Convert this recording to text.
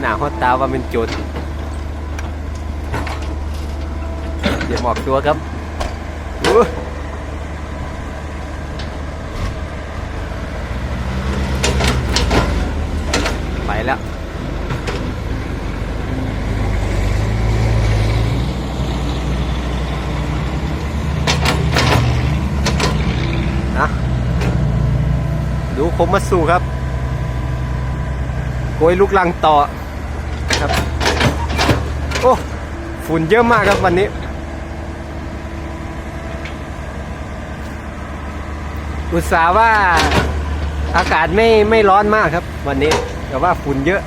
หนาฮอตตาว่าเป็นโจรเดี๋ยวหมอกตัวครับไปแล้วนะดูคมมาสู่ครับโกยลูกลังต่อ โอ้ฝุ่นเยอะมากครับวันนี้ อุตส่าห์ว่าอากาศไม่ไม่ร้อนมากครับ วันนี้แต่ว่าฝุ่นเยอะ